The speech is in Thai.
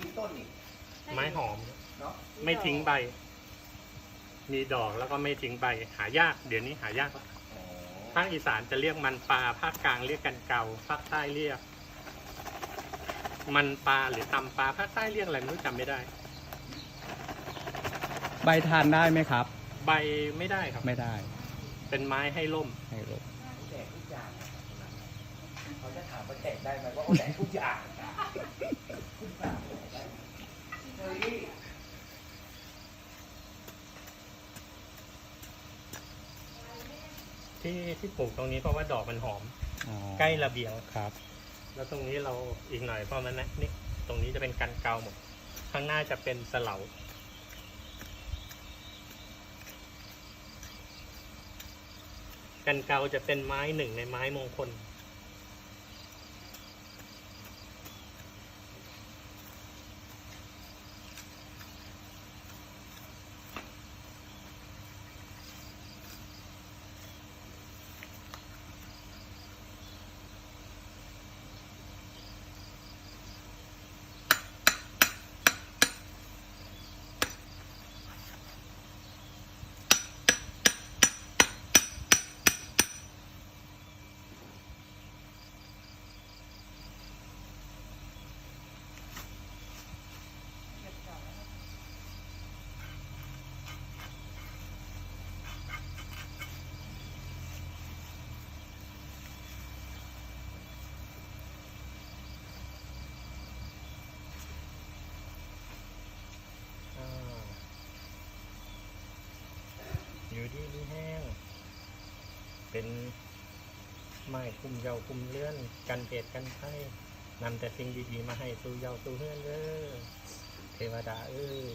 ยืนต้นนี่ไม้หอม เนาะไม่ทิ้งใบ มีดอกแล้วก็ไม่ทิ้งใบ หายาก เดี๋ยวนี้หายากแล้วอ๋อภาคอีสานจะเรียกมันปลาภาคกลางเรียกกันเกาภาคใต้เรียก มันปลาหรือตำปลาภาคใต้เรียกอะไรไม่รู้จำไม่ได้ ใบทานได้ไหมครับ ใบไม่ได้ครับ ไม่ได้เป็นไม้ให้ล่ม ให้ลบแจกทุกอย่างเขาจะถามว่าแจกได้ไหมว่าเขาแจกทุกอย่างทุกอย่างแจกได้เฮ้ยที่ที่ปลูกตรงนี้เพราะว่าดอกมันหอม อ๋อใกล้ระเบียง ครับ แล้วตรงนี้เราอีกหน่อยเพราะมันนะนี่ตรงนี้จะเป็นกันเกาหมด ข้างหน้าจะเป็นสเหลากันเกาจะเป็นไม้หนึ่งในไม้มงคล อยู่ดีนี่แห้ง เป็นไม้คุมเยาคุมเลื่อน กันเพดกันไข้นำแต่สิ่งดีๆมาให้สู่เยาสู่เพื่อนเด้อเทวดาเอ้ย